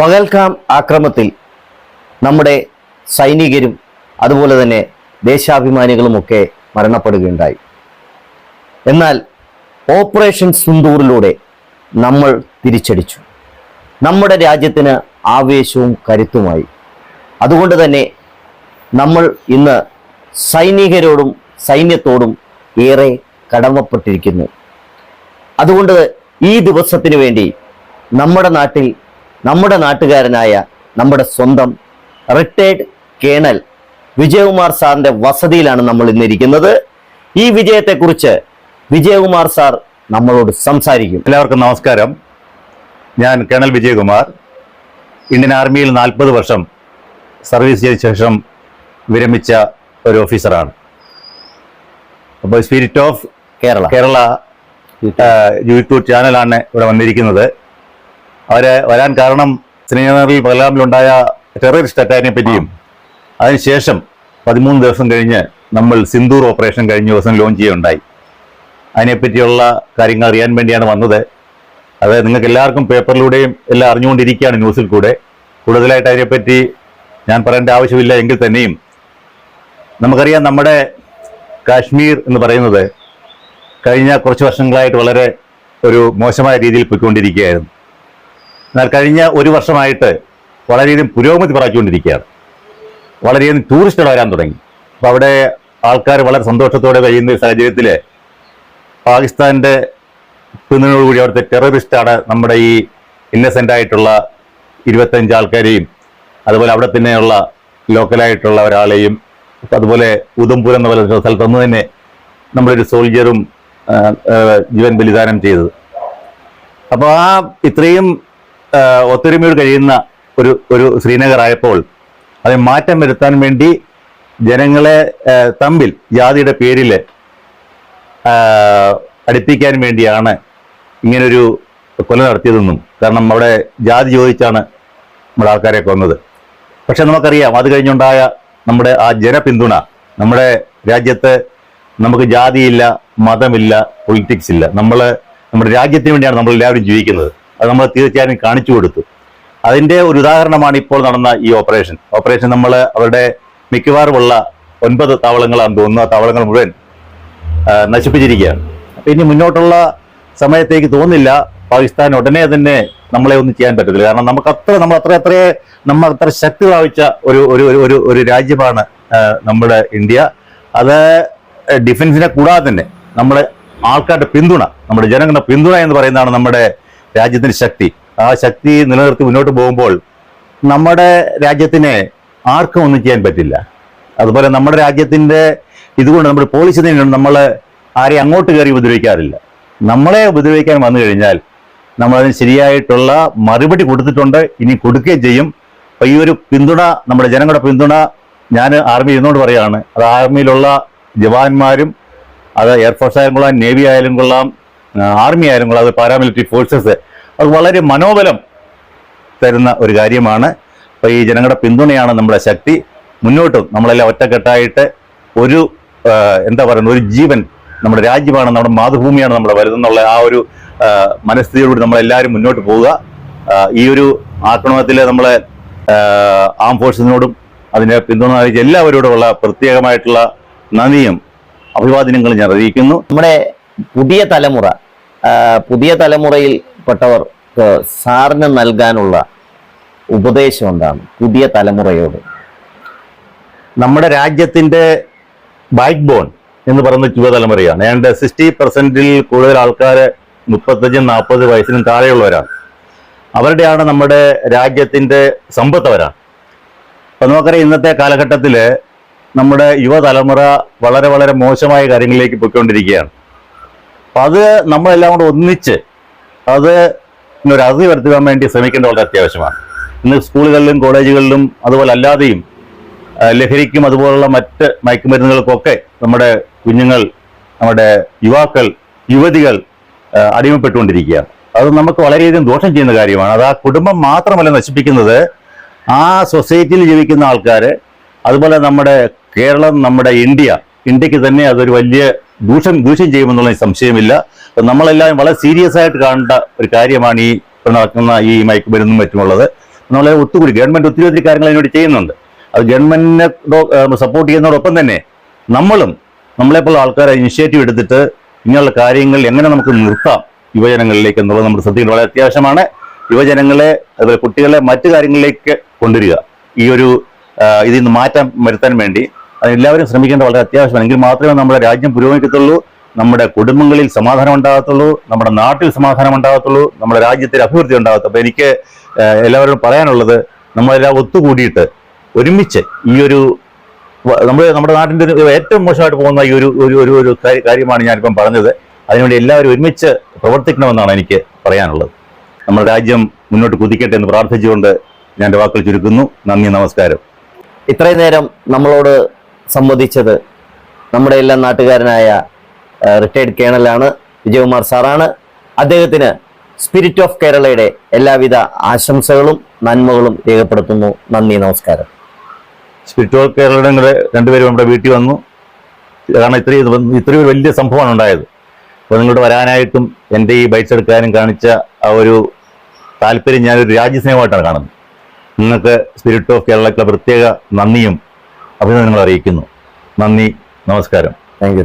പകൽക്കാം ആക്രമത്തിൽ നമ്മുടെ സൈനികരും അതുപോലെ തന്നെ ദേശാഭിമാനികളുമൊക്കെ മരണപ്പെടുകയുണ്ടായി. എന്നാൽ ഓപ്പറേഷൻ സിന്ദൂറിലൂടെ നമ്മൾ തിരിച്ചടിച്ചു. നമ്മുടെ രാജ്യത്തിന് ആവേശവും കരുത്തുമായി. അതുകൊണ്ട് തന്നെ നമ്മൾ ഇന്ന് സൈനികരോടും സൈന്യത്തോടും ഏറെ കടമപ്പെട്ടിരിക്കുന്നു. അതുകൊണ്ട് ഈ ദിവസത്തിന് വേണ്ടി നമ്മുടെ നാട്ടിൽ നമ്മുടെ നാട്ടുകാരനായ നമ്മുടെ സ്വന്തം റിട്ടയർഡ് കേണൽ വിജയകുമാർ സാറിന്റെ വസതിയിലാണ് നമ്മൾ ഇന്നിരിക്കുന്നത്. ഈ വിജയത്തെക്കുറിച്ച് വിജയകുമാർ സാർ നമ്മളോട് സംസാരിക്കും. എല്ലാവർക്കും നമസ്കാരം. ഞാൻ കേണൽ വിജയകുമാർ. ഇന്ത്യൻ ആർമിയിൽ നാൽപ്പത് വർഷം സർവീസ് ചെയ്ത ശേഷം വിരമിച്ച ഒരു ഓഫീസറാണ്. അപ്പോൾ spirit of Kerala. Kerala YouTube ചാനലാണ് ഇവിടെ വന്നിരിക്കുന്നത്. അവർ വരാൻ കാരണം ശ്രീനഗറിൽ പകലാമിലുണ്ടായ ടെററിസ്റ്റ് അറ്റാക്കിനെ പറ്റിയും അതിനുശേഷം പതിമൂന്ന് ദിവസം കഴിഞ്ഞ് നമ്മൾ സിന്ദൂർ ഓപ്പറേഷൻ കഴിഞ്ഞ ദിവസം ലോഞ്ച് ചെയ്യുകയുണ്ടായി. അതിനെപ്പറ്റിയുള്ള കാര്യങ്ങൾ അറിയാൻ വേണ്ടിയാണ് വന്നത്. അത് നിങ്ങൾക്ക് എല്ലാവർക്കും പേപ്പറിലൂടെയും എല്ലാം അറിഞ്ഞുകൊണ്ടിരിക്കുകയാണ് ന്യൂസിൽ കൂടെ. കൂടുതലായിട്ട് അതിനെപ്പറ്റി ഞാൻ പറയേണ്ട ആവശ്യമില്ല എങ്കിൽ തന്നെയും നമുക്കറിയാം നമ്മുടെ കാശ്മീർ എന്ന് പറയുന്നത് കഴിഞ്ഞ കുറച്ച് വർഷങ്ങളായിട്ട് വളരെ ഒരു മോശമായ രീതിയിൽ പോയിക്കൊണ്ടിരിക്കുകയായിരുന്നു. എന്നാൽ കഴിഞ്ഞ ഒരു വർഷമായിട്ട് വളരെയധികം പുരോഗതി പ്രാപിച്ചുകൊണ്ടിരിക്കുകയാണ്. വളരെയധികം ടൂറിസ്റ്റുകൾ വരാൻ തുടങ്ങി. അപ്പോൾ അവിടെ ആൾക്കാർ വളരെ സന്തോഷത്തോടെ കഴിയുന്ന സാഹചര്യത്തിൽ പാകിസ്ഥാന്റെ പിന്തുണയോടുകൂടി അവിടുത്തെ ടെററിസ്റ്റാണ് നമ്മുടെ ഈ ഇന്നസെന്റ് ആയിട്ടുള്ള ഇരുപത്തഞ്ച് ആൾക്കാരെയും അതുപോലെ അവിടെ തന്നെയുള്ള ലോക്കലായിട്ടുള്ള ഒരാളെയും അതുപോലെ ഉദംപൂർ എന്ന പോലെ സ്ഥലത്തൊന്നു തന്നെ നമ്മുടെ ഒരു ആ, ജീവൻ ബലിദാനം ചെയ്തത്. അപ്പോൾ ആ ഇത്രയും ഒത്തൊരുമയോട് കഴിയുന്ന ഒരു ഒരു ശ്രീനഗർ ആയപ്പോൾ അതിന് മാറ്റം വരുത്താൻ വേണ്ടി ജനങ്ങളെ തമ്മിൽ ജാതിയുടെ പേരിൽ അടുപ്പിക്കാൻ വേണ്ടിയാണ് ഇങ്ങനൊരു കൊല നടത്തിയതെന്നും കാരണം അവിടെ ജാതി ചോദിച്ചാണ് നമ്മുടെ ആൾക്കാരെ കൊന്നത് പക്ഷെ നമുക്കറിയാം അത് കഴിഞ്ഞുണ്ടായ നമ്മുടെ ആ ജനപിന്തുണ നമ്മുടെ രാജ്യത്ത് നമുക്ക് ജാതിയില്ല മതമില്ല പൊളിറ്റിക്സ് ഇല്ല. നമ്മൾ നമ്മുടെ രാജ്യത്തിന് വേണ്ടിയാണ് നമ്മൾ എല്ലാവരും ജീവിക്കുന്നത്. അത് നമ്മൾ തീർച്ചയായും കാണിച്ചു കൊടുത്തു. അതിന്റെ ഒരു ഉദാഹരണമാണ് ഇപ്പോൾ നടന്ന ഈ ഓപ്പറേഷൻ. ഓപ്പറേഷൻ നമ്മൾ അവരുടെ മിക്കവാറുമുള്ള ഒൻപത് താവളങ്ങളാണെന്ന് തോന്നുന്നു. ആ താവളങ്ങൾ മുഴുവൻ നശിപ്പിച്ചിരിക്കുകയാണ്. അപ്പൊ ഇനി മുന്നോട്ടുള്ള സമയത്തേക്ക് തോന്നില്ല. പാകിസ്ഥാൻ ഉടനെ തന്നെ നമ്മളെ ഒന്നും ചെയ്യാൻ പറ്റത്തില്ല. കാരണം നമുക്ക് അത്ര നമ്മൾ അത്ര അത്ര നമ്മൾ അത്ര ശക്തി പ്രാപിച്ച ഒരു ഒരു- ഒരു ഒരു രാജ്യമാണ് നമ്മുടെ ഇന്ത്യ. അത് ഡിഫൻസിനെ കൂടാതെ തന്നെ നമ്മുടെ ആൾക്കാരുടെ പിന്തുണ നമ്മുടെ ജനങ്ങളുടെ പിന്തുണ എന്ന് പറയുന്നതാണ് നമ്മുടെ രാജ്യത്തിന്റെ ശക്തി. ആ ശക്തി നിലനിർത്തി മുന്നോട്ട് പോകുമ്പോൾ നമ്മുടെ രാജ്യത്തിനെ ആർക്കും ഒന്നും ചെയ്യാൻ പറ്റില്ല. അതുപോലെ നമ്മുടെ രാജ്യത്തിന്റെ ഇതുകൊണ്ട് നമ്മുടെ പോളിസി തന്നെയാണ് നമ്മൾ ആരെയും അങ്ങോട്ട് കയറി ഉപദ്രവിക്കാറില്ല. നമ്മളെ ഉപദ്രവിക്കാൻ വന്നു കഴിഞ്ഞാൽ നമ്മളതിന് ശരിയായിട്ടുള്ള മറുപടി കൊടുത്തിട്ടുണ്ട്. ഇനി കൊടുക്കുകയും ചെയ്യും. അപ്പൊ ഈ ഒരു പിന്തുണ നമ്മുടെ ജനങ്ങളുടെ പിന്തുണ ഞാൻ ആർമി ഇരുന്നുകൊണ്ട് പറയുകയാണ് അത് ആർമിയിലുള്ള ജവാന്മാരും അത് എയർഫോഴ്സ് ആയാലും കൊള്ളാം നേവി ആയാലും കൊള്ളാം ആർമി ആയിരുന്നു അത് പാരാമിലിറ്ററി ഫോഴ്സസ് അത് വളരെ മനോബലം തരുന്ന ഒരു കാര്യമാണ്. അപ്പൊ ഈ ജനങ്ങളുടെ പിന്തുണയാണ് നമ്മുടെ ശക്തി. മുന്നോട്ടും നമ്മളെല്ലാം ഒറ്റക്കെട്ടായിട്ട് ഒരു എന്താ പറയുന്നത് ഒരു ജീവൻ നമ്മുടെ രാജ്യമാണ് നമ്മുടെ മാതൃഭൂമിയാണ് നമ്മുടെ വലുതെന്നുള്ള ആ ഒരു മനസ്ഥിതിയോടുകൂടി നമ്മളെല്ലാവരും മുന്നോട്ട് പോവുക. ഈ ഒരു ആക്രമണത്തിൽ നമ്മളെ ആം ഫോഴ്സിനോടും അതിനെ പിന്തുണ എല്ലാവരോടുമുള്ള പ്രത്യേകമായിട്ടുള്ള നന്ദിയും അഭിവാദനങ്ങളും ഞാൻ അറിയിക്കുന്നു. നമ്മുടെ പുതിയ തലമുറ പുതിയ തലമുറയിൽ പെട്ടവർക്ക് സാറിന് നൽകാനുള്ള ഉപദേശം എന്താണ്? പുതിയ തലമുറയോട്. നമ്മുടെ രാജ്യത്തിന്റെ ബാക്ക് ബോൺ എന്ന് പറയുന്ന യുവതലമുറയാണ് ഏതാണ്ട് സിക്സ്റ്റി പെർസെന്റിൽ കൂടുതൽ ആൾക്കാർ മുപ്പത്തഞ്ചും നാൽപ്പത് വയസ്സിനും താഴെയുള്ളവരാണ്. അവരുടെയാണ് നമ്മുടെ രാജ്യത്തിന്റെ സമ്പത്ത് അവരാണ് അപ്പൊ നമുക്കറിയാം ഇന്നത്തെ കാലഘട്ടത്തിൽ നമ്മുടെ യുവതലമുറ വളരെ വളരെ മോശമായ കാര്യങ്ങളിലേക്ക് പോയിക്കൊണ്ടിരിക്കുകയാണ്. അപ്പൊ അത് നമ്മളെല്ലാം കൂടെ ഒന്നിച്ച് അത് ഒരു അറുതി വരുത്തുവാൻ വേണ്ടി ശ്രമിക്കേണ്ട വളരെ അത്യാവശ്യമാണ്. ഇന്ന് സ്കൂളുകളിലും കോളേജുകളിലും അതുപോലെ അല്ലാതെയും ലഹരിക്കും അതുപോലുള്ള മറ്റ് മയക്കുമരുന്നുകൾക്കൊക്കെ നമ്മുടെ കുഞ്ഞുങ്ങൾ നമ്മുടെ യുവാക്കൾ യുവതികൾ അടിമപ്പെട്ടുകൊണ്ടിരിക്കുകയാണ്. അത് നമുക്ക് വളരെയധികം ദോഷം ചെയ്യുന്ന കാര്യമാണ്. അത് ആ കുടുംബം മാത്രമല്ല നശിപ്പിക്കുന്നത്. ആ സൊസൈറ്റിയിൽ ജീവിക്കുന്ന ആൾക്കാർ അതുപോലെ നമ്മുടെ കേരളം നമ്മുടെ ഇന്ത്യ ഇന്ത്യയ്ക്ക് തന്നെ അതൊരു വലിയ ദൂഷം ദൂഷ്യം ചെയ്യുമെന്നുള്ള സംശയമില്ല. നമ്മളെല്ലാം വളരെ സീരിയസ് ആയിട്ട് കാണേണ്ട ഒരു കാര്യമാണ് ഈ നടക്കുന്ന ഈ മയക്കുമരുന്നും മറ്റുമുള്ളത്. നമ്മളെ ഒത്തുകൂടി ഗവൺമെന്റ് ഒത്തിരി ഒത്തിരി കാര്യങ്ങൾ അതിനോട് ചെയ്യുന്നുണ്ട്. അത് ഗവൺമെന്റിനെ സപ്പോർട്ട് ചെയ്യുന്നതോടൊപ്പം തന്നെ നമ്മളും നമ്മളെപ്പോലുള്ള ആൾക്കാരെ ഇനിഷ്യേറ്റീവ് എടുത്തിട്ട് ഇങ്ങനെയുള്ള കാര്യങ്ങൾ എങ്ങനെ നമുക്ക് നിർത്താം യുവജനങ്ങളിലേക്ക് എന്നുള്ളത് നമ്മൾ ശ്രദ്ധിക്കുന്നത് വളരെ അത്യാവശ്യമാണ്. യുവജനങ്ങളെ അതുപോലെ കുട്ടികളെ മറ്റു കാര്യങ്ങളിലേക്ക് കൊണ്ടുവരിക. ഈ ഒരു ഇതിൽ നിന്ന് മാറ്റം വരുത്താൻ വേണ്ടി അതെല്ലാവരും ശ്രമിക്കേണ്ട വളരെ അത്യാവശ്യമാണ്. എങ്കിൽ മാത്രമേ നമ്മുടെ രാജ്യം പുരോഗമിക്കത്തുള്ളൂ നമ്മുടെ കുടുംബങ്ങളിൽ സമാധാനം ഉണ്ടാകത്തുള്ളൂ നമ്മുടെ നാട്ടിൽ സമാധാനം ഉണ്ടാകത്തുള്ളൂ നമ്മുടെ രാജ്യത്തിൽ അഭിവൃദ്ധി ഉണ്ടാകത്തുള്ളൂ. അപ്പോൾ എനിക്ക് എല്ലാവരോടും പറയാനുള്ളത് നമ്മളെല്ലാം ഒത്തുകൂടിയിട്ട് ഒരുമിച്ച് ഈ ഒരു നമ്മൾ നമ്മുടെ നാട്ടിന്റെ ഒരു ഏറ്റവും മോശമായിട്ട് പോകുന്ന ഈ ഒരു ഒരു ഒരു ഒരു കാര്യ- കാര്യമാണ് ഞാനിപ്പം പറഞ്ഞത്. അതിനുവേണ്ടി എല്ലാവരും ഒരുമിച്ച് പ്രവർത്തിക്കണമെന്നാണ് എനിക്ക് പറയാനുള്ളത്. നമ്മുടെ രാജ്യം മുന്നോട്ട് കുതിക്കട്ടെ എന്ന് പ്രാർത്ഥിച്ചുകൊണ്ട് ഞാൻ എന്റെ വാക്കുകൾ ചുരുക്കുന്നു. നന്ദി നമസ്കാരം. ഇത്രയും നേരം നമ്മളോട് സംവദിച്ചത് നമ്മുടെ എല്ലാം നാട്ടുകാരനായ റിട്ടയർഡ് കേണലാണ് വിജയകുമാർ സാറാണ്. അദ്ദേഹത്തിന് സ്പിരിറ്റ് ഓഫ് കേരളയുടെ എല്ലാവിധ ആശംസകളും നന്മകളും രേഖപ്പെടുത്തുന്നു. നന്ദി നമസ്കാരം. സ്പിരിറ്റ് ഓഫ് കേരളയുടെ രണ്ടുപേരും നമ്മുടെ വീട്ടിൽ വന്നു. കാരണം ഇത്രയും ഇത്രയും വലിയ സംഭവമാണ് ഉണ്ടായത്. അപ്പോൾ നിങ്ങളോട് വരാനായിട്ടും എന്റെ ഈ ബൈക്സ് എടുക്കാനും കാണിച്ച ആ ഒരു താല്പര്യം ഞാനൊരു രാജ്യസ്നേഹമായിട്ടാണ് കാണുന്നത്. നിങ്ങൾക്ക് സ്പിരിറ്റ് ഓഫ് കേരളയ്ക്കുള്ള പ്രത്യേക നന്ദിയും അഭിനന്ദനങ്ങൾ അറിയിക്കുന്നു. നന്ദി. നമസ്കാരം. താങ്ക്